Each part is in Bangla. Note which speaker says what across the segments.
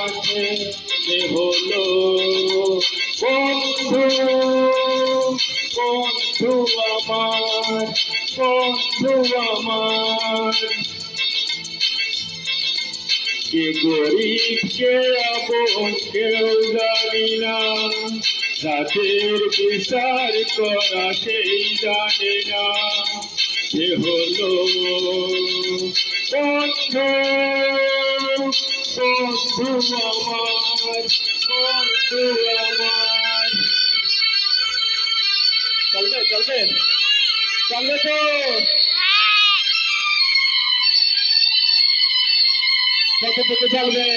Speaker 1: এ হলো বন্ধু বন্ধু আমার বন্ধু আমার। কে গরিব, কে আপন, কেউ জানি না। রাতের বিচার করা সেই জানে না। সে হলো বন্ধু। বন্ধু আমার বন্ধু আমার চলবে চলবে চলবে তো কতটুকু চলবে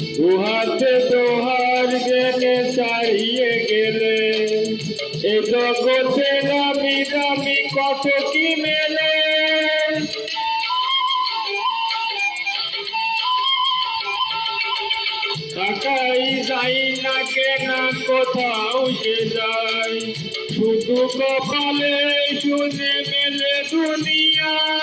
Speaker 1: দুহাতে দোহার গেলে ছাড়িয়ে গেলে। এ জগতে নামি দামি কত কি মেলে। টাকাই যাই না কেনা, কোথাও সে যায় শুধু কপালে শুনে মেলে দুনিয়ায়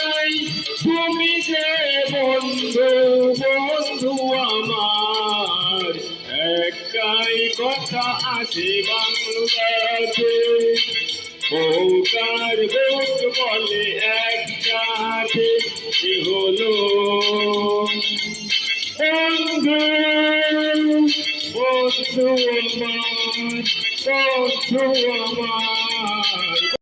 Speaker 1: একটাই কথা আছে বাংলাতে বউকার বোধ বলে একসাথে এ হলো? বন্ধু বন্ধু আমার বন্ধু